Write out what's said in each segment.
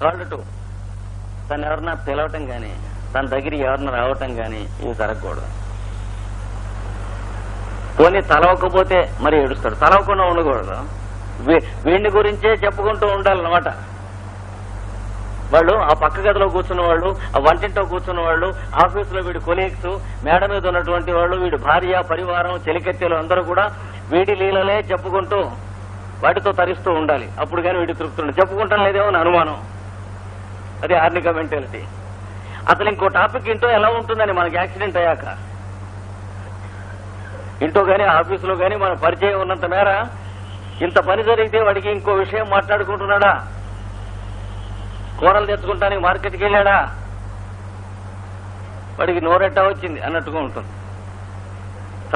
కాళ్ళు తను ఎవరన్నా పిలవటం కానీ తన దగ్గర ఎవరిన రావటం కానీ ఇవి జరగకూడదు. పోనీ తలవకపోతే మరి ఏడుస్తాడు. తలవకుండా ఉండకూడదు. వీ- వీడిని గురించే చెప్పుకుంటూ ఉండాలన్నమాట. వాళ్ళు ఆ పక్క గదిలో కూర్చున్న వాళ్ళు ఆ వంటింట్లో కూర్చున్న వాళ్ళు ఆఫీసులో వీడి కొలీగ్స్ మేడ మీద ఉన్నటువంటి వాళ్ళు వీడి భార్య పరివారం చెలికెత్తెలు అందరూ కూడా వీడి లీలలే చెప్పుకుంటూ వాటితో తరిస్తూ ఉండాలి. అప్పుడు కానీ వీడి తృప్తుండే చెప్పుకుంటాం లేదేమో అని అనుమానం. అది ఆర్నిక మెంటాలిటీ. అసలు ఇంకో టాపిక్ ఇంటో ఎలా ఉంటుందని మనకి యాక్సిడెంట్ అయ్యాక. ఇంట్లో కానీ ఆఫీసులో కానీ మన పరిచయం ఉన్నంత మేర ఇంత పని జరిగితే వాడికి ఇంకో విషయం మాట్లాడుకుంటున్నాడా? కూరలు తెచ్చుకుంటానికి మార్కెట్కి వెళ్ళాడా? వాడికి నోరెట్టా వచ్చింది అన్నట్టుగా ఉంటుంది.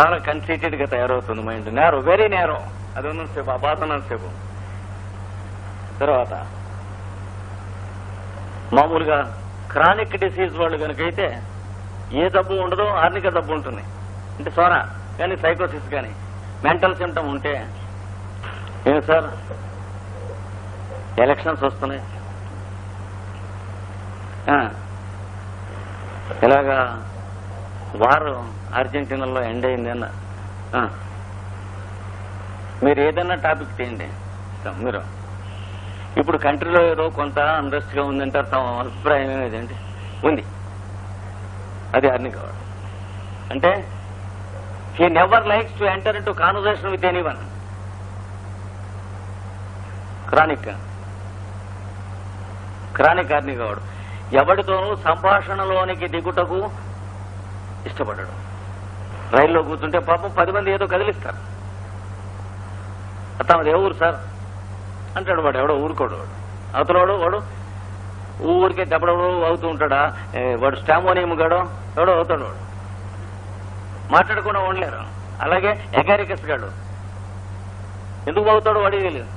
చాలా కన్సీటెడ్గా తయారవుతుంది మైండ్ నేరో వెరీ నేరో. అది ఉన్నంతసేపు ఆ బాధ ఉన్నంతసేపు. తర్వాత మామూలుగా క్రానిక్ డిసీజ్ వాళ్ళు కనుకైతే ఏ జబ్బు ఉండదో ఆర్నిక జబ్బు ఉంటుంది. అంటే సోరా కానీ సైకోసిస్ కానీ మెంటల్ సిమ్టమ్ ఉంటే ఏం సార్? ఎలక్షన్స్ వస్తున్నాయి. ఇలాగా వారు అర్జెంటీనాలో ఎండ్ అయింది అన్న మీరు ఏదన్నా టాపిక్ తీయండి. మీరు. ఇప్పుడు కంట్రీలో ఏదో కొంత అన్రెస్ట్ ఉందంటే తమ అభిప్రాయం ఏదండి ఉంది. అది అన్ని కావాలి. అంటే he never likes to enter in to conversation with any one chronic. Chronic అర్ని కావడు ఎవరితోనూ సంభాషణలోనికి దిగుటకు ఇష్టపడడు. రైల్లో కూర్చుంటే పాపం పది మంది ఏదో కదిలిస్తారు. తమది ఏ ఊరు సార్? అంటాడు వాడు ఎవడో ఊరుకోడు వాడు. అవతలవాడు వాడు ఊరికే దెబ్బడో అవుతూ ఉంటాడా? ఏ, వాడు స్టామోనియం గాడో ఎవడో అవుతాడు వాడు. మాట్లాడకుండా ఉండలేరు. అలాగే ఎగారికస్ గాడు. ఎందుకు అవుతాడు వాడి తెలియదు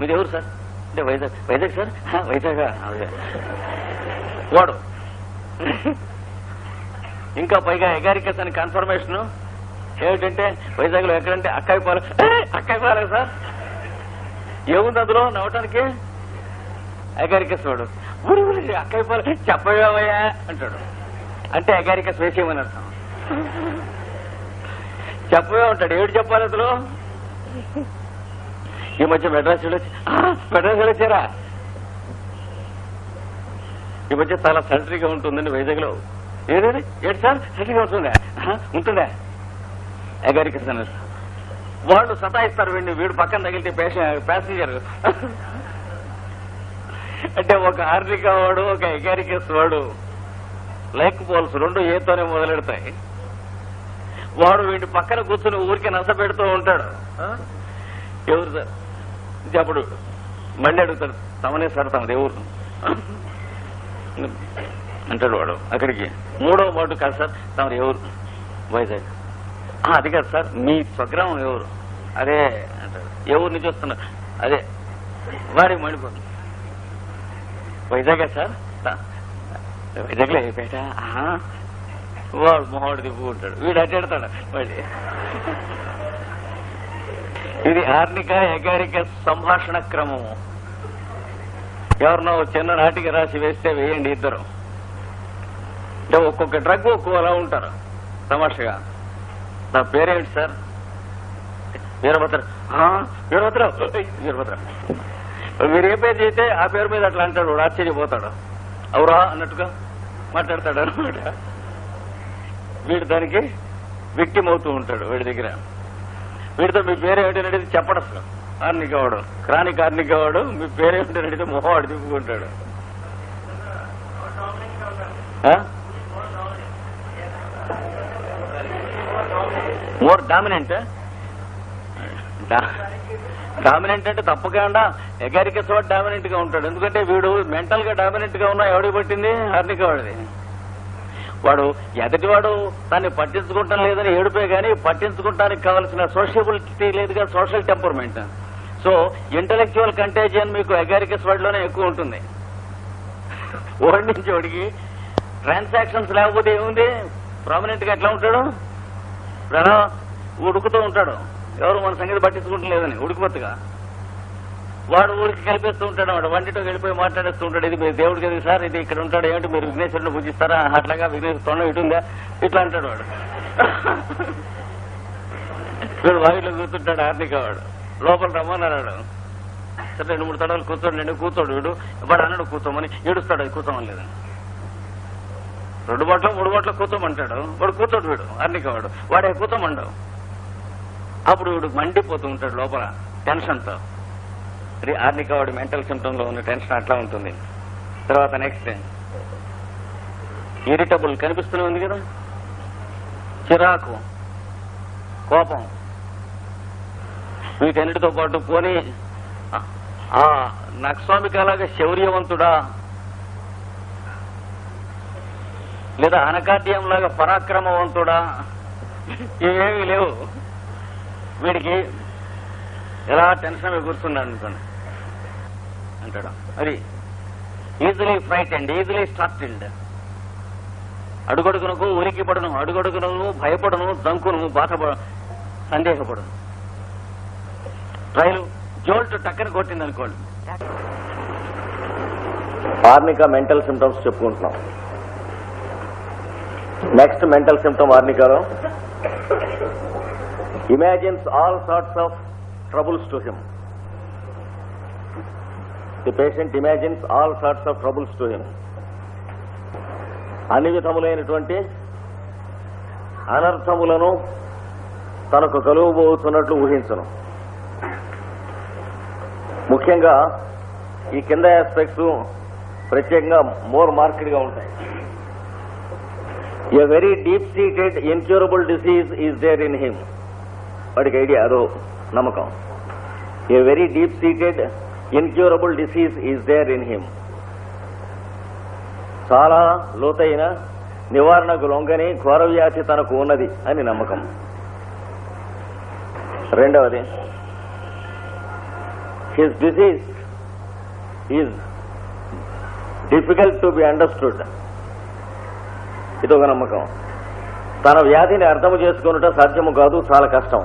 మీది ఎవరు సార్? అంటే వైజాగ్ వైజాగ్ సార్? వైజాగ్ వాడు. ఇంకా పైగా ఎగారికస్ అని కన్ఫర్మేషన్ ఏమిటంటే వైజాగ్లో ఎక్కడంటే అక్కాయి పాల. అక్కాయి పాల సార్? ఏముంది అందులో? నవ్వటానికి? ఎగారికస్ వాడు. ఊరి ఊరి అక్కయ్య పాలు చెప్పవేమయ్యా అంటాడు. అంటే ఎగారికస్ వేసేయమని అర్థం? చెప్పవే ఉంటాడు. ఏడు చెప్పాలి అందులో? ఈ మధ్య మెడ్రాస్ వెళ్ళొచ్చి మెడ్రాస్ వెళ్ళొచ్చారా? ఈ మధ్య చాలా సెంటరీగా ఉంటుందండి వైజాగ్లో ఏదేది ఏడు సార్? సెంటరీగా ఉంటుందా? "ఆహా, ఉంటుందా? ఎగారికి అన్నారు. వాళ్ళు సతాయిస్తారు వీడిని వీడు పక్కన తగిలితే ప్యాసింజర్ అంటే ఒక ఆర్నిక వాడు ఒక ఎగారికస్ వాడు లైక్ పోల్స్ రెండు ఏతోనే మొదలెడతాయి. వాడు వీడి పక్కన కూర్చుని ఊరికి నస పెడుతూ ఉంటాడు? ఎవరు సార్? చెప్పడు మళ్ళీ అడుగుతాడు. తమనే సార్ తమది ఎవరు అంటాడు వాడు అక్కడికి. మూడో మాట కాదు సార్ తమరు ఎవరు? వైజాగ్ "ఆ, అది కాదు సార్ మీ స్వగ్రామం ఎవరు? అదే అంటారు ఎవరు ఊరు నుంచి వస్తున్నారు? అదే వారి మణిపూర్. వైజాగే సార్? వైజాగ్ వైజాగ్లో ఏ పేట? "ఆహా." వాడు మొహోడు ఉంటాడు. వీడు అట్టెడతాడు మళ్ళీ. ఇది ఆర్నిక ఎగారిక సంభాషణ క్రమము ఎవరినో చిన్న నాటికి రాసి వేస్తే వేయండి ఇద్దరు. అంటే ఒక్కొక్క డ్రగ్ ఒక్కోలా ఉంటారు. తమాషగా. నా పేరేంటి సార్? వీరభద్ర. వీరభద్ర. వీరభద్ర. మీరు ఏ పేరు చేస్తే ఆ పేరు మీద అట్లా అంటాడు ఆశ్చర్యపోతాడు. అవురా అన్నట్టుగా మాట్లాడతాడు అనమాట వీడు దానికి విక్టిమ్ అవుతూ ఉంటాడు వీడి దగ్గర. వీడితో మీ పేరు ఏమిటని అడిగితే చెప్పడు అసలు. కార్నిక వాడు క్రాని కార్నిక వాడు మీ పేరు అడిగితే మొహవాడు తిప్పుకుంటాడు మోర్ డామినెంట్ డామినెంట్ అంటే తప్పకుండా ఎగారికస్ వాడు డామినెంట్గా ఉంటాడు. ఎందుకంటే వీడు మెంటల్గా డామినెంట్గా ఉన్నా ఎవడికి పట్టింది? హర్నిక వాడిది. వాడు ఎదటివాడు దాన్ని పట్టించుకుంటాం లేదని ఏడుపే కానీ పట్టించుకుంటానికి కావలసిన సోషియబిలిటీ లేదుగా social temperament so intellectual contagion మీకు ఎగారికస్ వాడిలోనే ఎక్కువ ఉంటుంది. ఓడి నుంచి ఓడికి ట్రాన్సాక్షన్స్ లేకపోతే ఏముంది? ప్రామినెంట్గా ఎట్లా ఉంటాడు? ప్రణా ఉడుకుతూ ఉంటాడు. ఎవరు మన సంగతి పట్టించుకుంటలేదని ఉడికిపోతుగా వాడు ఊరికి కలిపేస్తూ ఉంటాడు వాడు వంటితో వెళ్ళిపోయి మాట్లాడేస్తూ ఉంటాడు. ఇది మీరు దేవుడికి ఇది సార్? ఇది ఇక్కడ ఉంటాడు. ఏమిటి మీరు విఘ్నేశ్వరుని పూజిస్తారా? అట్లాగా విఘ్నేశ్వర తొండ ఇటుందా ఇట్లా అంటాడు వాడు. వీడు వాయిలో కూర్చుంటాడు ఆర్థిక వాడు. లోపల రమ్మన్నాడు సరే రెండు మూడు తడవలు కూర్చోండి. కూర్చోడు వీడు. వాడు అన్నాడు కూర్చోమని. ఏడుస్తాడు అది కూర్చోమని లేదు రెండు బట్టలు మూడు బట్టలు కూతమంటాడు వాడు కూతడు వీడు ఆర్థిక వాడు. వాడే కూర్చోమండవు అప్పుడు వీడు మండిపోతూ ఉంటాడు లోపల టెన్షన్తో. అది ఆర్థిక వాడి మెంటల్ సిమ్టమ్లో ఉన్న టెన్షన్ అట్లా ఉంటుంది. తర్వాత నెక్స్ట్ ఇరిటబుల్ కనిపిస్తూనే ఉంది కదా? చిరాకు కోపం. వీటన్నిటితో పాటు పోనీ ఆ నక్స్వామికి అలాగే శౌర్యవంతుడా? లేదా అనకాడ్యం లాగా పరాక్రమవంతుడా? ఇవేమీ లేవు. వీడికి ఎలా టెన్షన్ కూర్చున్నాడు అనుకోండి. అంటాడు. అది easily fright and easily startled అడుగడుగునకు ఉరికి పడను అడుగడుగునకు భయపడను దంకును బాధపడ సందేహపడను. రైలు జోల్ట్ టక్కన కొట్టింది అనుకోండి ఆర్నిక మెంటల్ సిమ్టమ్స్ చెప్పుకుంటున్నాం. నెక్స్ట్ మెంటల్ సిమ్టమ్ ఆర్నికాలో imagines all sorts of troubles to him. The patient imagines all sorts of troubles to him. అన్ని విధములైనటువంటి అనర్థములను తనకు కలువబోతున్నట్లు ఊహించను ముఖ్యంగా ఈ కింద ఆస్పెక్ట్స్ ప్రత్యేకంగా మోర్ మార్కెట్గా ఉంటాయి a very deep seated incurable disease is there in him వాడికి ఐడియా అదో నమ్మకం. A very deep seated incurable disease is there in him చాలా లోతైన నివారణకు లొంగని ఘోర వ్యాధి తనకు ఉన్నది అని నమ్మకం. రెండవది his disease is difficult to be understood ఇదొక నమ్మకం. తన వ్యాధిని అర్థం చేసుకున్నట సాధ్యము కాదు చాలా కష్టం.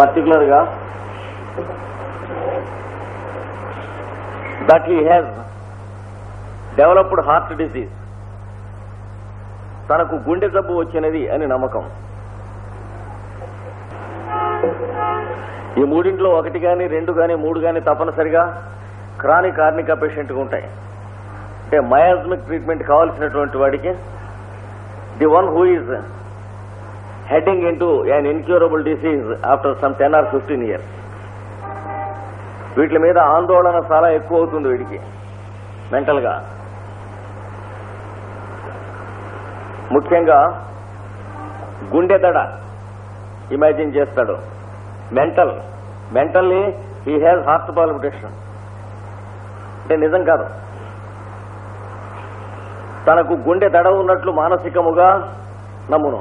పర్టికులర్గా that he has developed heart disease తనకు గుండె జబ్బు వచ్చినది అని నమ్మకం. ఈ మూడింట్లో ఒకటి కానీ రెండు కానీ మూడు కానీ తప్పనిసరిగా క్రానిక్ ఆర్నికా పేషెంట్గా ఉంటాయి. అంటే మయాజ్మిక్ ట్రీట్మెంట్ కావాల్సినటువంటి వాడికి the one who is heading in to an incurable disease after some ten or fifteen years. వీటి మీద ఆందోళన చాలా ఎక్కువ అవుతుంది వీడికి మెంటల్గా ముఖ్యంగా గుండె దడ ఇమాజిన్ చేస్తాడు. Mental mentally he has heart palpitation. అంటే నిజం కాదు. తనకు గుండె దడ ఉన్నట్లు మానసికముగా నమ్మును.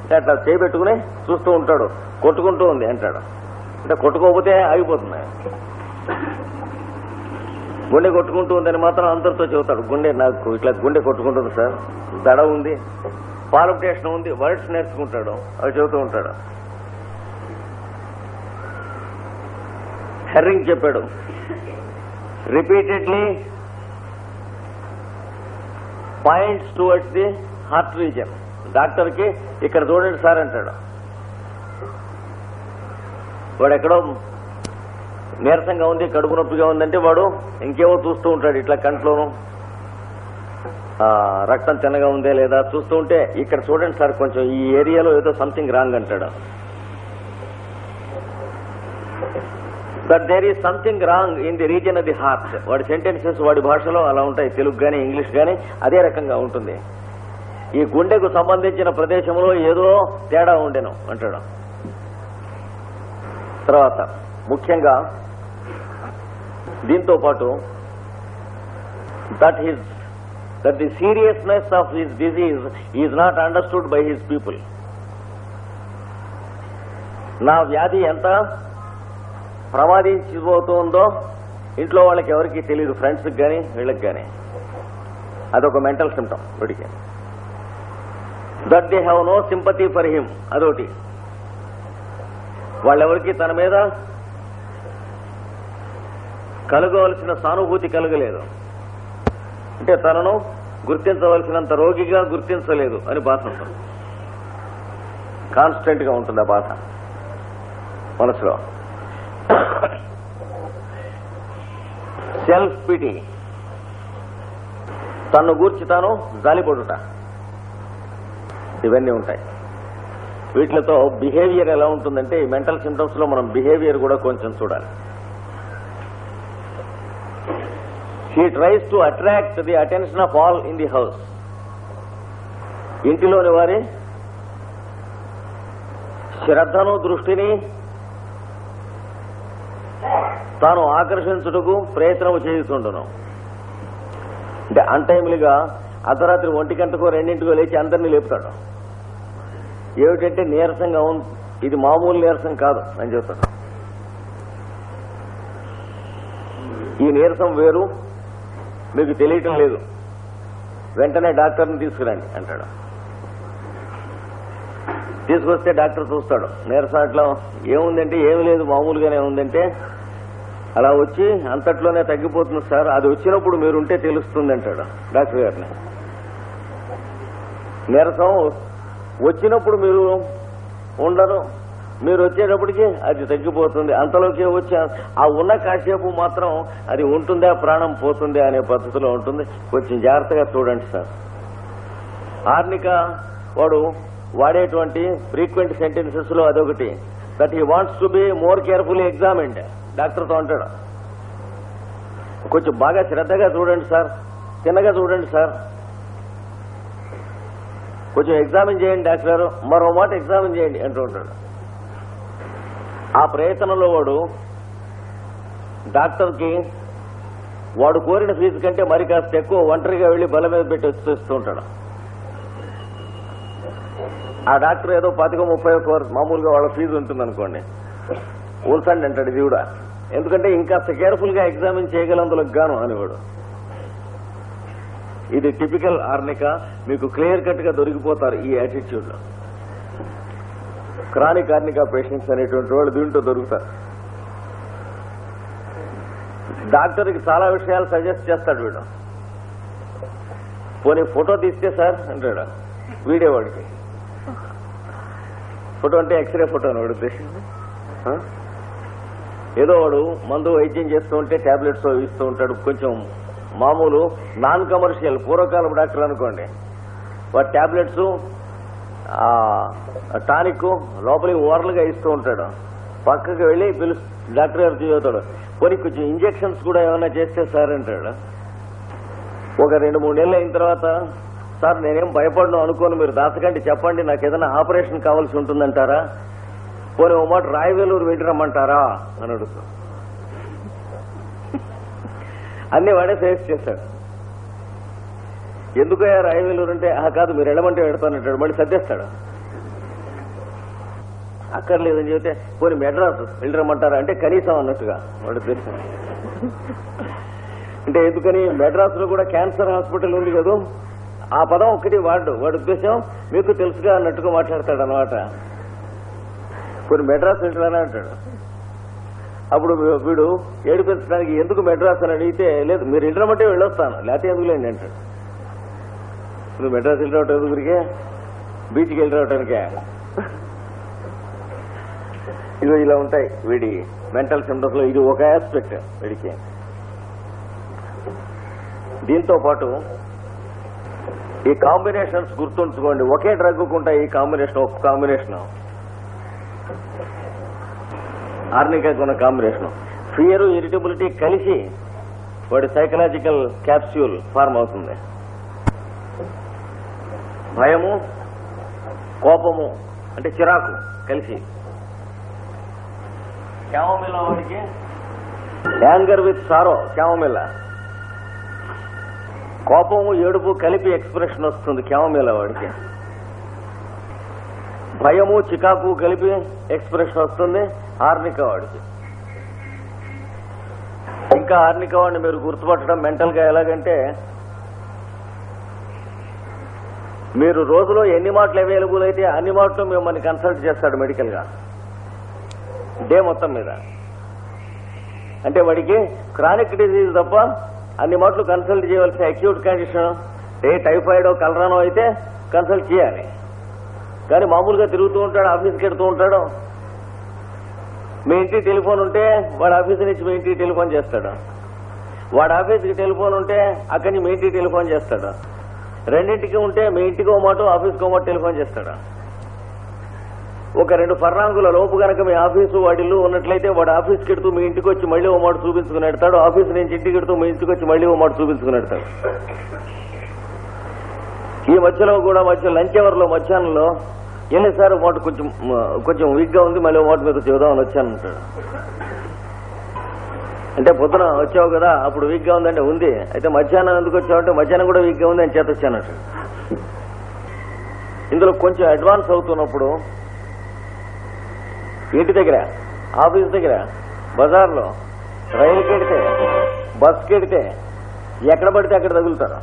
అంటే అట్లా చేయబెట్టుకుని చూస్తూ ఉంటాడు. కొట్టుకుంటూ ఉంది అంటాడు. అంటే కొట్టుకోకపోతే ఆగిపోతుంది. గుండె కొట్టుకుంటూ ఉందని మాత్రం అందరితో చెబుతాడు. గుండె నాకు ఇట్లా గుండె కొట్టుకుంటుంది సార్. దడ ఉంది. పాలిటేషన్ ఉంది. వర్డ్స్ నేర్చుకుంటాడు. అవి చెబుతూ ఉంటాడు. హెర్రింగ్ చెప్పాడు. Repeatedly points towards the heart region డాక్టర్కి ఇక్కడ చూడండి సార్ అంటాడు. వాడు ఎక్కడో నీరసంగా ఉంది కడుపు నొప్పిగా ఉందంటే వాడు ఇంకేమో చూస్తూ ఉంటాడు ఇట్లా కంట్లోను. రక్తం తిన్నగా ఉందే లేదా చూస్తూ ఉంటే ఇక్కడ చూడండి సార్ కొంచెం ఈ ఏరియాలో ఏదో సంథింగ్ రాంగ్ అంటాడు. But there is something wrong in the region of the heart వాడి సెంటెన్సెస్ వాడి భాషలో అలా ఉంటాయి. తెలుగు కానీ ఇంగ్లీష్ కానీ అదే రకంగా ఉంటుంది. ఈ గుండెకు సంబంధించిన ప్రదేశంలో ఏదో తేడా ఉండెను అంటాడు. తర్వాత ముఖ్యంగా దీంతో పాటు that his that the seriousness of his disease is not understood by his people నా వ్యాధి ఎంత? ప్రమాదించిపోతుందో ఇంట్లో వాళ్ళకి ఎవరికి తెలియదు ఫ్రెండ్స్కి కానీ వీళ్ళకి కానీ అదొక మెంటల్ సిమ్టమ్ వీడికి. That they have no sympathy for him అదొకటి. వాళ్ళెవరికి తన మీద కలగవలసిన సానుభూతి కలగలేదు. అంటే తనను గుర్తించవలసినంత రోగిగా గుర్తించలేదు అని బాధ ఉంటుంది. కాన్స్టెంట్గా ఉంటుంది ఆ బాధ మనసులో. సెల్ఫ్ పిటి తన్ను గూర్చి తాను జాలిపడుట. ఇవన్నీ ఉంటాయి. వీటితో బిహేవియర్ ఎలా ఉంటుందంటే ఈ మెంటల్ సిమ్టమ్స్లో మనం బిహేవియర్ కూడా కొంచెం చూడాలి. He tries to attract the attention of all in the house ఇంటిలోని వారి శ్రద్ధను దృష్టిని తాను ఆకర్షించుటకు ప్రయత్నం చేస్తుండను అంటే అన్టైమ్లీగా అర్ధరాత్రి ఒంటి గంటకో రెండింటికో లేచి అందరినీ లేపుతాడు. ఏమిటంటే నీరసంగా ఉంది ఇది మామూలు నీరసం కాదు అని చెప్తాడు. ఈ నీరసం వేరు మీకు తెలియటం లేదు. వెంటనే డాక్టర్ని తీసుకురండి అంటాడు. తీసుకొస్తే డాక్టర్ చూస్తాడు. నీరసం అట్లా ఏముందంటే ఏమి లేదు మామూలుగానే ఉందంటే అలా వచ్చి అంతట్లోనే తగ్గిపోతుంది సార్. అది వచ్చినప్పుడు మీరుంటే తెలుస్తుంది అంటాడు డాక్టర్ గారిని. నీరసం వచ్చినప్పుడు మీరు ఉండరు. మీరు వచ్చేటప్పటికి అది తగ్గిపోతుంది. అంతలోకి వచ్చి ఆ ఉన్న కాసేపు మాత్రం అది ఉంటుందా ప్రాణం పోతుందా అనే పద్ధతిలో ఉంటుంది. కొంచెం జాగ్రత్తగా చూడండి సార్. ఆర్నిక వాడు వాడేటువంటి ఫ్రీక్వెంట్ సెంటెన్సెస్లో అదొకటి. That he wants to be more carefully examined డాక్టర్తో అంటాడు. కొంచెం బాగా శ్రద్ధగా చూడండి సార్. తిన్నగా చూడండి సార్. కొంచెం ఎగ్జామిన్ చేయండి డాక్టర్ గారు. మరో మాట ఎగ్జామిన్ చేయండి అంటూ ఉంటాడు. ఆ ప్రయత్నంలో వాడు డాక్టర్కి వాడు కోరిన ఫీజు కంటే మరి కాస్త ఎక్కువ ఒంటరిగా వెళ్ళి బల మీద పెట్టి వచ్చేస్తూ ఉంటాడు. ఆ డాక్టర్ ఏదో పాతిక ముప్పై ఒక్క మామూలుగా వాళ్ళ ఫీజు ఉంటుంది అనుకోండి ఉంచండి అంటాడు ఇది కూడా ఎందుకంటే ఇంకా కేర్ఫుల్గా ఎగ్జామిన్ చేయగలందులకు గాను అనేవాడు. ఇది టిపికల్ ఆర్నిక మీకు క్లియర్ కట్గా దొరికిపోతారు ఈ యాటిట్యూడ్లో క్రానిక్ ఆర్నిక పేషెంట్స్ అనేటువంటి వాళ్ళు దీంట్లో దొరుకుతారు. డాక్టర్కి చాలా విషయాలు సజెస్ట్ చేస్తాడు వీడు. పోనీ ఫోటో తీస్తే సార్ అంటాడు వీడియో వాడికి ఫోటో అంటే ఎక్స్రే ఫోటో అని వాడు ఏదో వాడు మందు వైద్యం చేస్తూ ఉంటే టాబ్లెట్స్ ఇస్తూ ఉంటాడు. కొంచెం మామూలు నాన్ కమర్షియల్ పూర్వకాలం డాక్టర్ అనుకోండి. వాడు టాబ్లెట్స్ టానిక్ లోపలికి ఓరల్ ఇస్తూ ఉంటాడు. పక్కకి వెళ్ళి పిలుస్తూ డాక్టర్ గారు చదువుతాడు కొన్ని కొంచెం ఇంజెక్షన్స్ కూడా ఏమైనా చేస్తే సార్ అంటాడు. ఒక రెండు మూడు నెలలు అయిన తర్వాత సార్ నేనేం భయపడను అనుకోను మీరు దాచకండి చెప్పండి నాకు ఏదైనా ఆపరేషన్ కావాల్సి ఉంటుందంటారా? పోనీ ఓ మాట రాయవేలూరు వెళ్ళిరమ్మంటారా అని అడుగుతా. అన్ని వాడే సజెస్ట్ చేశాడు ఎందుకయ్యా రాయవేలూరు అంటే ఆ కాదు మీరు వెళ్ళమంటే వెళ్తానంటాడు. మళ్ళీ సర్దేస్తాడు. అక్కర్లేదని చెబితే పోనీ మెడ్రాస్ వెళ్ళిరమ్మంటారా అంటే కనీసం అన్నట్టుగా వాడు ఉద్దేశం అంటే ఎందుకని? మెడ్రాస్లో కూడా క్యాన్సర్ హాస్పిటల్ ఉంది కదా? ఆ పదం ఒక్కటి వాడు. వాడి ఉద్దేశం మీకు తెలుసుగా అన్నట్టుగా మాట్లాడతాడు అనమాట కొన్ని మెడ్రాస్ వెళ్ళాలని అంటాడు. అప్పుడు వీడు ఏడిపించడానికి ఎందుకు మెడ్రాస్? అని అడిగితే లేదు మీరు వెళ్ళమంటే వెళ్ళొస్తాను లేకపోతే ఎందుకు లేండి? అంటాడు. నువ్వు మెడ్రాస్ వెళ్ళిరావటం ఎందుకురికే బీచ్కి వెళ్ళిరావటానికే రావటానికే ఇలా ఉంటాయి వీడి మెంటల్ సిమ్టమ్స్లో ఇది ఒక ఆస్పెక్ట్ వీడికి. దీంతో పాటు ఈ కాంబినేషన్స్ గుర్తుంచుకోండి. ఒకే డ్రగ్ ఉంటాయి ఈ కాంబినేషన్ ఒక కాంబినేషన్. ఆర్నికాకి ఉన్న కాంబినేషన్. ఫియర్ ఇరిటబిలిటీ కలిసి వాడి సైకలాజికల్ క్యాప్స్యూల్ ఫార్మ్ అవుతుంది. భయము కోపము అంటే చిరాకు కలిసి. క్యామమిల్ల వాడికి? యాంగర్ విత్ సారో క్యామమిల్ల కోపము ఏడుపు కలిపి ఎక్స్ప్రెషన్ వస్తుంది క్యామమిల్ల వాడికి. భయము చికాకు కలిపి ఎక్స్ప్రెషన్ వస్తుంది. ఆర్నిక వాడికి. ఇంకా ఆర్నిక వాడిని మీరు గుర్తుపట్టడం మెంటల్గా ఎలాగంటే మీరు రోజులో ఎన్ని మాటలు అవైలబుల్ అయితే అన్ని మాటలు మిమ్మల్ని కన్సల్ట్ చేస్తాడు మెడికల్గా డే మొత్తం మీద. అంటే వాడికి క్రానిక్ డిసీజ్ తప్ప అన్ని మాటలు కన్సల్ట్ చేయవలసిన అక్యూట్ కండిషన్ ఏ టైఫాయిడ్ కలరానో అయితే కన్సల్ట్ చేయాలి. కానీ మామూలుగా తిరుగుతూ ఉంటాడు ఆఫీస్కి వెళ్తూ ఉంటాడు. మీ ఇంటికి టెలిఫోన్ ఉంటే వాడు ఆఫీస్ నుంచి మీ ఇంటికి టెలిఫోన్ చేస్తాడు. వాడు ఆఫీస్కి టెలిఫోన్ ఉంటే అక్కడి నుంచి మీ ఇంటికి టెలిఫోన్ చేస్తాడు. రెండింటికి ఉంటే మీ ఇంటికి ఓ మాట ఆఫీస్కి ఓ మాట టెలిఫోన్ చేస్తాడు. ఒక రెండు ఫర్నాంగుల లోపు కనుక మీ ఆఫీసు వాడిల్లు ఉన్నట్లయితే వాడు ఆఫీస్కి ఎడుతూ మీ ఇంటికి వచ్చి మళ్ళీ ఓ మాట చూపించుకుని ఎడతాడు ఆఫీస్ నుంచి ఇంటికి ఎడుతూ మీ ఇంటికి వచ్చి మళ్ళీ ఓ మాట చూపించుకుని ఎడతాడు ఈ మధ్యలో కూడా మధ్య లంచ్ అవర్లో మధ్యాహ్నంలో వెళ్ళి సార్ మాట కొంచెం కొంచెం వీక్గా ఉంది మళ్ళీ మాట మీద చెబుదామని వచ్చాను అంటాడు. అంటే పొద్దున వచ్చావు కదా అప్పుడు వీక్గా ఉందంటే ఉంది. అయితే మధ్యాహ్నం ఎందుకు వచ్చావంటే మధ్యాహ్నం కూడా వీక్గా ఉంది అని చేత వచ్చానట ఇందులో కొంచెం అడ్వాన్స్ అవుతున్నప్పుడు ఇంటి దగ్గర ఆఫీస్ దగ్గర బజార్లో రైలుకి కెడితే బస్కి ఎడితే ఎక్కడ పడితే అక్కడ తగులుతాడు.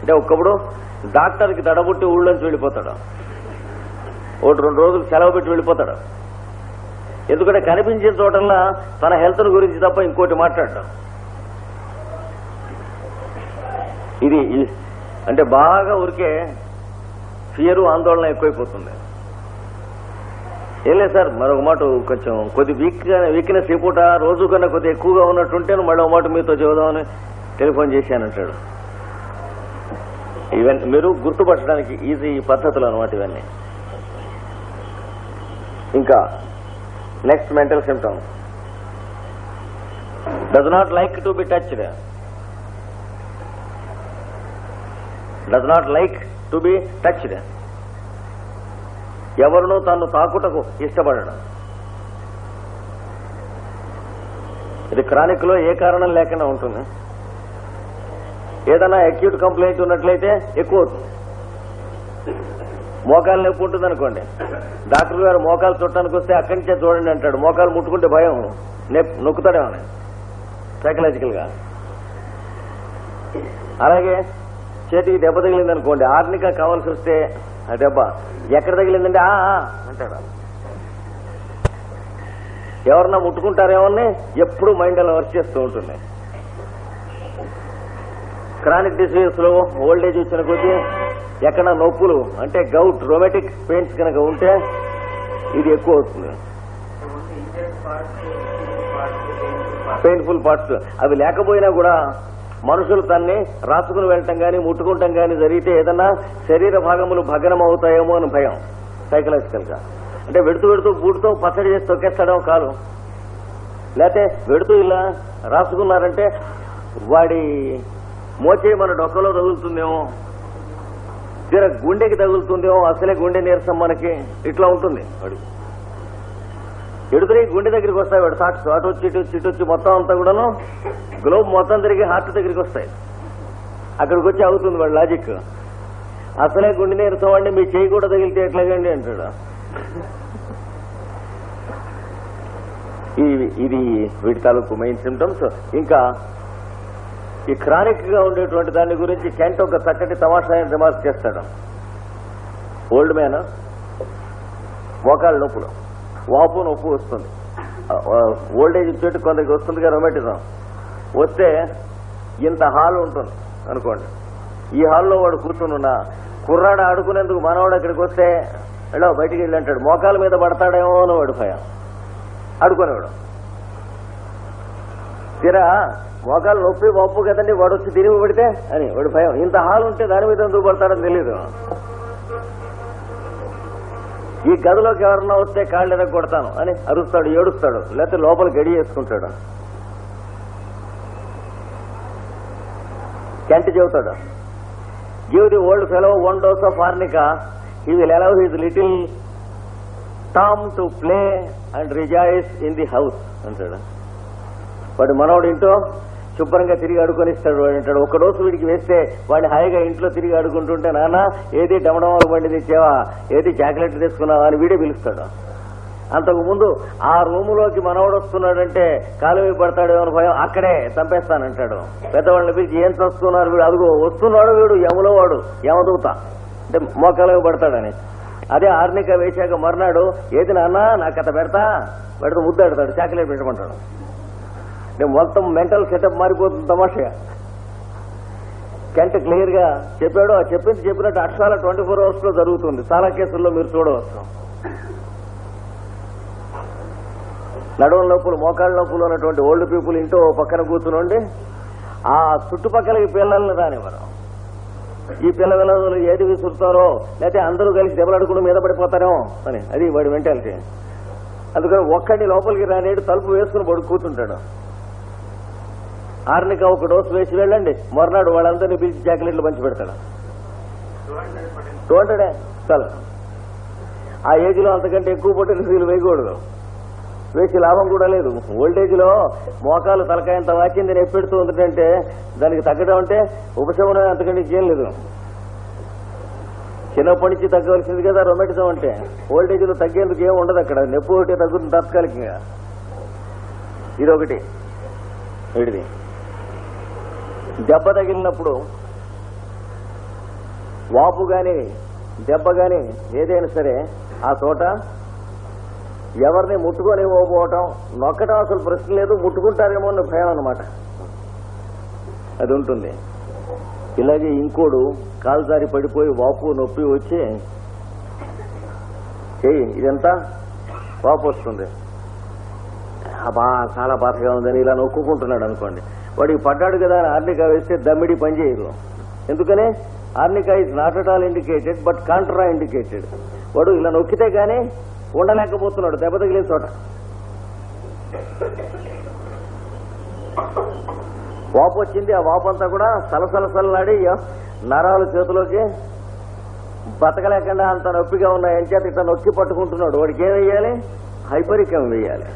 అంటే ఒక్కప్పుడు డాక్టర్కి దడబుట్టి ఊళ్ళోంచి వెళ్ళిపోతాడు. ఒకటి రెండు రోజులు సెలవు పెట్టి వెళ్ళిపోతాడు. ఎందుకంటే కనిపించిన చోటల్లా తన హెల్త్ గురించి తప్ప ఇంకోటి మాట్లాడటం ఇది అంటే బాగా ఊరికే ఫియరు ఆందోళన ఎక్కువైపోతుంది. ఏం లేదు సార్ మరొక మాట కొంచెం కొద్ది వీక్ వీక్నెస్ ఈ పూట రోజు కన్నా కొద్ది ఎక్కువగా ఉన్నట్టుంటే మళ్ళీ ఒక మాట మీతో చెబుదామని టెలిఫోన్ చేశానంటాడు ఇవన్నీ మీరు గుర్తుపట్టడానికి ఈజీ పద్ధతులు అనమాట ఇవన్నీ. ఇంకా next mental symptom does not like to be touched does not like to be touched ఎవరినూ తను తాకుటకు ఇష్టపడడం. ఇది క్రానిక్లో ఏ కారణం లేకుండా ఉంటుంది. ఏదైనా అక్యూట్ కంప్లైంట్ ఉన్నట్లయితే ఎక్కువ అవుతుంది. మోకాలు నొప్పి ఉంటుంది అనుకోండి డాక్టర్ గారు మోకాలు చుట్టానికి వస్తే అక్కడి నుంచే చూడండి అంటాడు. మోకాలు ముట్టుకుంటే భయం. నొప్పి నొక్కుతాడేమని సైకలాజికల్గా. అలాగే చేతికి దెబ్బ తగిలింది అనుకోండి ఆర్నిక కావాల్సి వస్తే ఆ దెబ్బ ఎక్కడ తగిలిందంటే ఆ ఆ అంటాడు ఎవరన్నా ముట్టుకుంటారేమోని ఎప్పుడు మైండ్ అలా వర్క్ చేస్తూ ఉంటుంది. క్రానిక్ డిసీజెస్లో ఓల్డ్ ఏజ్ వచ్చిన కొద్దీ ఎక్కడ నొప్పులు అంటే గౌట్ రొమాటిక్ పెయిన్స్ కనుక ఉంటే ఇది ఎక్కువ అవుతుంది. పెయిన్ఫుల్ పార్ట్స్ అవి లేకపోయినా కూడా మనుషులు తన్ని రాసుకుని వెళ్ళటం కానీ ముట్టుకుంటాం కానీ జరిగితే ఏదన్నా శరీర భాగములు భగ్నం అవుతాయేమో అని భయం సైకలాజికల్గా. అంటే వెడుతూ వెడుతూ బూటుతో పచ్చడి చేసి తొక్కేస్తాడేమో కాదు లేకపోతే వెడుతూ ఇలా రాసుకున్నారంటే వాడి మోచే మన డొక్కలో తగులుతుందేమో తీర గుండెకి తగులుతుందేమో అసలే గుండె నీరసం మనకి. ఇట్లా ఉంటుంది. వాడు ఎడుతురి గుండె దగ్గరికి వస్తాయి వాడు. థాట్స్ అటు వచ్చి ఇటు వచ్చి ఇటు వచ్చి మొత్తం అంతా కూడాను గ్లోబ్ మొత్తం తిరిగి హార్ట్ దగ్గరికి వస్తాయి. అక్కడికి వచ్చి అవుతుంది వాడు లాజిక్. అసలే గుండె నీరసం అండి మీ చేయి కూడా తగిలితే ఎట్లాగండి అంటాడు. ఇది వీటి తాలూకు మెయిన్ సిమ్టమ్స్ ఇంకా ఈ క్రానిక్గా ఉండేటువంటి దాని గురించి కెంట్ ఒక చక్కటి తమాషా రిమార్క్ చేస్తాడు. Old man? మోకాళ్ళ నొప్పులు. వాపు నొప్పు వస్తుంది. ఓల్డ్ ఏజ్ వచ్చేట్టు కొందరికి వస్తుంది కదా రొమాటిజం. వస్తే ఇంత హాల్ ఉంటుంది అనుకోండి. ఈ హాల్లో వాడు కూర్చునున్నా కుర్రాడు ఆడుకునేందుకు మనవాడు ఇక్కడికి వస్తే వెళ్ళో బయటికి వెళ్ళి అంటాడు. మోకాల మీద పడతాడేమో అని వాడు భయం. ఆడుకునేవాడు. తీరా మోకాలు నొప్పి ఒప్పు కదండి వాడు వచ్చి తిరిగి పడితే? అని వాడు భయం. ఇంత హాల్ ఉంటే దాని మీద ఎందుకు పడతాడని తెలియదు ఈ గదిలోకి ఎవరన్నా వస్తే కాళ్ళు ఎదగ కొడతాను అని అరుస్తాడు ఏడుస్తాడు లేకపోతే లోపల గడి చేసుకుంటాడు. కెంట్ చెబుతాడు. Give the old fellow one dose of arnica. He will allow his little Tom to play and rejoice in the house అంటాడు. వాడు మనవాడు ఇంట్లో శుభ్రంగా తిరిగి అడుకొనిస్తాడు వాడు అంటాడు. ఒక రోజు వీడికి వేస్తే వాడిని హాయిగా ఇంట్లో తిరిగి అడుకుంటుంటే నాన్న ఏది డమడమాలు బండి తెచ్చావా? ఏది చాక్లెట్ తెచ్చుకున్నావా? అని వీడే పిలుస్తాడు. అంతకుముందు ఆ రూములోకి మనవడు వస్తున్నాడంటే కాలువ పడతాడేమో భయం అక్కడే చంపేస్తానంటాడు. పెద్దవాళ్ళని పిలిచి ఏం చస్తున్నారు వీడు? అదిగో వస్తున్నాడు వీడు యములో వాడు యమదూత. అంటే మోకాలు పడతాడని. అదే ఆర్నిక వేశాక మర్నాడు ఏది నాన్న నాకు కథ పెడతా? పెడితే ముద్దాడతాడు చాకలేట్ పెట్టమంటాడు నేను మొత్తం మెంటల్ సెటప్ మారిపోతుంది తమాషగా. కెంట్ క్లియర్గా చెప్పాడు చెప్పింది చెప్పినట్టు అక్షరాల ట్వంటీ ఫోర్ అవర్స్లో జరుగుతుంది. చాలా కేసుల్లో మీరు చూడవచ్చు. నడుము నొప్పులు మోకాళ్ళ నొప్పులు ఉన్నటువంటి ఓల్డ్ పీపుల్ ఇంటో ఓ పక్కన కూర్చుని ఆ చుట్టుపక్కలకి పిల్లల్ని రానివ్వరు. ఈ పిల్ల పిల్లలు ఏది విసురుతారో లేకపోతే అందరూ కలిసి దెబ్బలాడుకుని మీద పడిపోతారో అని. అది వాడి మెంటాలిటీ అందుకని ఒక్కడిని లోపలికి రానేడు తలుపు వేసుకుని పడు కూర్చుంటాడు. ఆర్నిక ఒక డోసు వేసి వెళ్ళండి. మర్నాడు వాళ్ళందరినీ పిలిచి చాక్లెట్లు పంచి పెడతాడు. టూ హండ్రెడే చాలా ఆ ఏజ్లో అంతకంటే ఎక్కువ పొట్టిన స్త్రీలు వేయకూడదు. వేసి లాభం కూడా లేదు. ఓల్డేజ్లో మోకాలు తలకాయంత వాచింది ఎప్పెడుతూ ఉందంటే దానికి తగ్గడం అంటే ఉపశమనం అంతకంటే ఏం లేదు. చిన్నప్పటి నుంచి తగ్గవలసింది కదా రొమాటిజం అంటే. ఓల్డేజ్లో తగ్గేందుకు ఏం ఉండదు అక్కడ. నొప్పి ఒకటి తగ్గుతుంది తాత్కాలికంగా. ఇదొకటి. వీడిది దెబ్బ తగిలినప్పుడు వాపు గాని దెబ్బ గాని ఏదైనా సరే ఆ చోట ఎవరిని ముట్టుకోనివ్వకపోవటం నొక్కటం అసలు ప్రశ్న లేదు ముట్టుకుంటారేమో అన్న భయం అనమాట అది ఉంటుంది. ఇలాగే ఇంకోడు కాలుదారి పడిపోయి వాపు నొప్పి వచ్చి చెయ్యి ఇదంతా? వాపు వస్తుంది. బా చాలా బాధగా ఉందని ఇలా నొక్కుంటున్నాడు అనుకోండి. వాడికి పడ్డాడు కదా అని ఆర్నికా వేస్తే దమ్మిడి పని చేయదు ఎందుకని? Arnica is not at all indicated but contraindicated వాడు ఇలా నొక్కితే గానీ ఉండలేకపోతున్నాడు దెబ్బ తగిలిన చోట. వాపు వచ్చింది ఆ వాపు అంతా కూడా సలసలసలనాడి నరాలు చేతిలోకి బతకలేకుండా అంత నొప్పిగా ఉన్నాయని చేత ఇట్లా నొక్కి పట్టుకుంటున్నాడు. వాడికి ఏం వేయాలి? హైపరికం వేయాలి.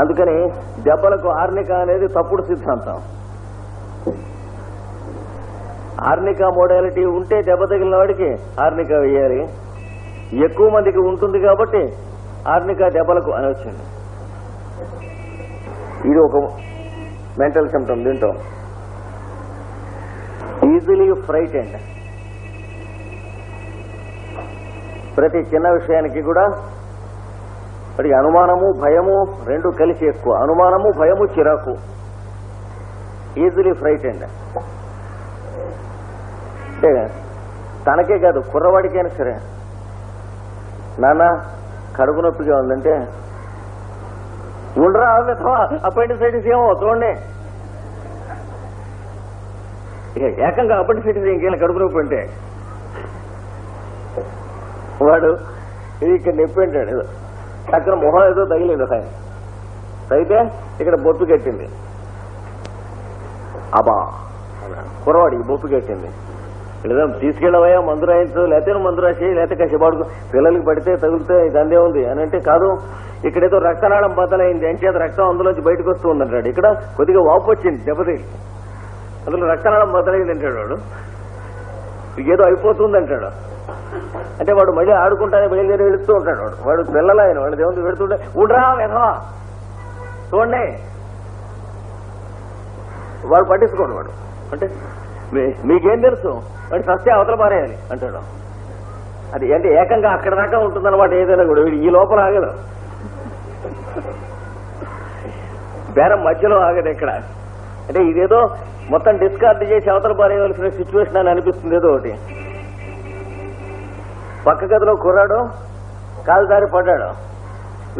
అందుకని దెబ్బలకు ఆర్నిక అనేది తప్పుడు సిద్ధాంతం. ఆర్నిక మోడాలిటీ ఉంటే దెబ్బ తగిలిన వాడికి ఆర్నిక వేయాలి. ఎక్కువ మందికి ఉంటుంది కాబట్టి ఆర్నిక దెబ్బలకు అని వచ్చింది ఇది ఒక మెంటల్ సిమ్టమ్ దీంట్లో ఈజీలీ ఫ్రైట్ అండ్ ప్రతి చిన్న విషయానికి కూడా మరి అనుమానము భయము రెండు కలిసి ఎక్కువ. అనుమానము భయము చిరాకు. ఈజీలీ ఫ్రైట్ అండి అంటే తనకే కాదు కుర్రవాడికైనా సరే. నాన్న కడుపు నొప్పిగా ఉందంటే ఉండరా అపెండిసైటిస్ ఏమో చూడండి. ఇక ఏకంగా అపెండిసైటిస్ ఇంకేనా కడుపు నొప్పి అంటే వాడు ఇది ఇక్కడ నొప్పి అంటాడు ఏదో అక్కడ మొహం ఏదో తగిలింది సాయం అయితే ఇక్కడ బొత్తు కట్టింది. అబా అన్నాడు. కుర్రవాడి బొట్టు కట్టింది. లేదా తీసుకెళ్ళవయా మందు రాయించు లేకపోతే మందు రాసి లేకపోతే కసిపాడుకు పిల్లలకి పడితే తగిలితే ఇదందే ఉంది అని అంటే కాదు. ఇక్కడేదో రక్తనాళం బద్దలైంది అని చేత రక్తం అందులోంచి బయటకు వస్తూ ఉందంటాడు. ఇక్కడ కొద్దిగా వాపు వచ్చింది దెబ్బతికి అందులో రక్తనాళం బద్దలైంది అంటాడు వాడు. ఏదో అయిపోతుంది అంటాడు అంటే వాడు మళ్ళీ ఆడుకుంటానే బయలుదేరి వెళుతూ ఉంటాడు వాడు. వాడు పిల్లలాయన వాడు దేవుడు పెడుతుంటే ఉండరా వెధవా. చూడండి. వాడు పట్టించుకోండి వాడు. అంటే మీ- మీకేం తెలుసు? వాడు సస్తే అవతల పారేయాలి. అంటాడు. అది అంటే ఏకంగా అక్కడ దాకా ఉంటుందన్నమాట ఏదైనా కూడా. ఈ లోపల ఆగదు. బేరం మధ్యలో ఆగదు ఇక్కడ. అంటే ఇదేదో మొత్తం డిస్కార్డ్ చేసి అవతల పారేయవలసిన సిచ్యువేషన్ అని అనిపిస్తుంది ఏదో ఒకటి. పక్క గదిలో కుర్రాడు కాలుదారి పడ్డాడు.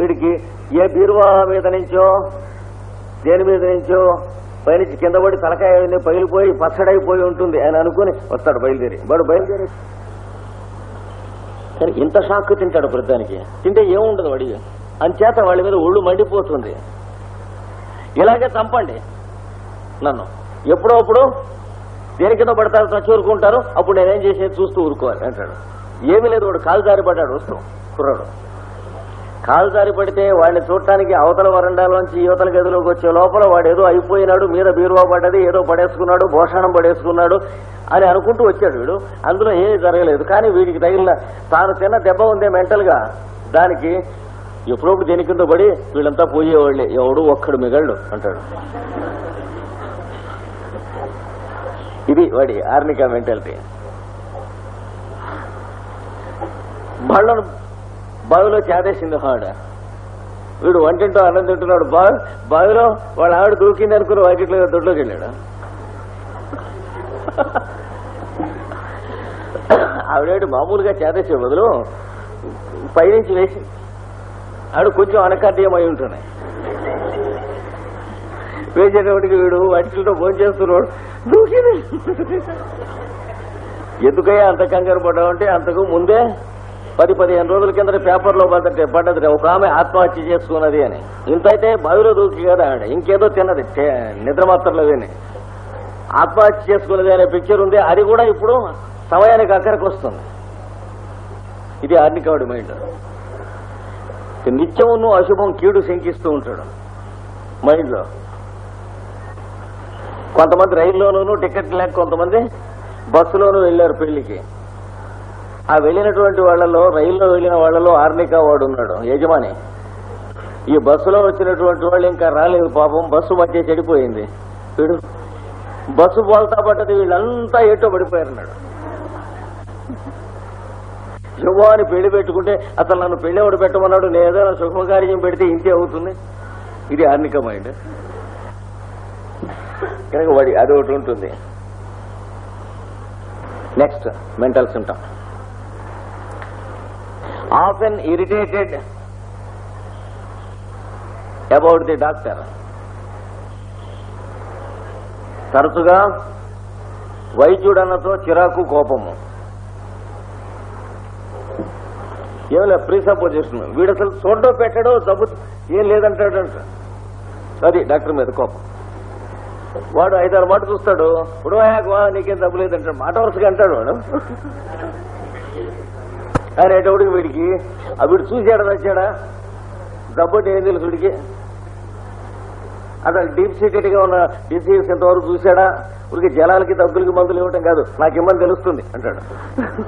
వీడికి ఏ బీరువా మీద నుంచో దేని మీద నుంచో పైనుంచి కింద పడి తలకాయ పగిలిపోయి పచ్చడైపోయి ఉంటుంది అని అనుకుని వస్తాడు బయలుదేరి. వాడు బయలుదేరి. కానీ ఇంత షాక్ తింటాడు ప్రతిదానికి తింటే ఏముండదు వాడి? అంచేత వాళ్ళ మీద ఒళ్ళు మండిపోతుంది. ఇలాగే చంపండి. నన్ను. ఎప్పుడో అప్పుడు దేని కింద పడతారు చచ్చూరుకుంటారు అప్పుడు నేనేం చేసేది చూస్తూ ఊరుకోవాలి అంటాడు. ఏమీ లేదు వాడు కాలు జారి పడ్డాడు వస్తూ కుర్రాడు. కాలు పడితే వాడిని చూడటానికి అవతల వరండాలోంచి యువతల గదిలోకి వచ్చే లోపల వాడు ఏదో అయిపోయినాడు మీద బీరువా పడ్డది ఏదో పడేసుకున్నాడు భోషణం పడేసుకున్నాడు అని అనుకుంటూ వచ్చాడు వీడు. అందులో ఏమీ జరగలేదు. కానీ వీడికి తగిలిన తాను తిన్న దెబ్బ ఉందే మెంటల్గా. దానికి ఎప్పుడప్పుడు దేని కింద పడి వీళ్ళంతా పోయేవాళ్ళే. ఎవడు ఒక్కడు మిగళ్ళు అంటాడు. ఇది వాడి ఆర్నికా మెంటాలిటీ. బళ్ళను బావిలో చేదేసింది ఆవిడ వీడు వంటింటో అన్నం తింటున్నాడు. బావి బావిలో వాళ్ళ ఆవిడ దూకింది అనుకుని వాకిట్లో దొడ్లోకి వెళ్ళాడు? ఆవిడేడు మామూలుగా చేదేసే బదులు పైనుంచి వేసి ఆవిడ కొంచెం అనకార్యమై ఉంటున్నాయి. వేసేటప్పటికి వీడు వాటితో ఫోన్ చేస్తున్నాడు. దూకింది. ఎందుకయ్యా అంత కంగారు పడ్డావంటే అంతకు ముందే పది పదిహేను రోజుల కింద పేపర్లో పడ్డది పడ్డది ఒక ఆమె ఆత్మహత్య చేసుకున్నది అని. ఇంతైతే బావిలో దూకి కదా ఆవిడ. ఇంకేదో తిన్నది. టే- నిద్ర విని ఆత్మహత్య చేసుకున్నది అనే పిక్చర్ ఉంది. అది కూడా ఇప్పుడు సమయానికి అక్కడికి వస్తుంది. ఇది ఆర్నికావుడి మైండ్ నిత్యమును అశుభం కీడు శంకిస్తూ ఉంటాడు. మైండ్లో కొంతమంది రైల్లోనూ టికెట్ లేక కొంతమంది బస్సులోనూ వెళ్ళారు పెళ్ళికి. ఆ వెళ్ళినటువంటి వాళ్ళలో రైల్లో వెళ్ళిన వాళ్ళలో ఆర్నికా వాడు ఉన్నాడు యజమాని. ఈ బస్సులో వచ్చినటువంటి వాళ్ళు ఇంకా రాలేదు పాపం బస్సు మధ్య చెడిపోయింది. వీడు బస్సు బోల్తా పడ్డది వీళ్ళంతా ఏటో పడిపోయారన్నాడు అని పెళ్ళి పెట్టుకుంటే అసలు నన్ను పెళ్ళి ఎవడు పెట్టమన్నాడు? నేను ఏదైనా శుభకార్యం పెడితే ఇంతే అవుతుంది. ఇది ఆర్నిక మైండ్. కనుక వాడి అది ఒకటి ఉంటుంది. Next mental symptom often irritated about the doctor తరచుగా వైద్యుడన్నతో చిరాకు కోపము. ఏమిలే ప్రీసపోజిషన్ వీడు అసలు చూడటం పెట్టడో జబ్బు ఏం లేదంటాడంట. అది డాక్టర్ మీద కోపం. వాడు ఐదారు మాట చూస్తాడు ఇప్పుడు నీకేం డబ్బు లేదంటాడు. మాట వరుసగా అంటాడు వాడు. అనేటప్పటికి వీడికి? ఆ వీడు చూసాడా వచ్చాడా డబ్బు అంటే ఏం తెలుసు వీడికి? అసలు డీప్ సీక్రెట్గా ఉన్న డిసీజ్ ఎంతవరకు చూశాడా? ఊరికి జనాలకి డబ్బులకి మందులు ఇవ్వటం కాదు. నాకు ఇమ్మని తెలుస్తుంది అంటాడు.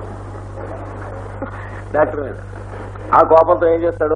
డాక్టర్ ఆ కోపంతో ఏం చేస్తాడు?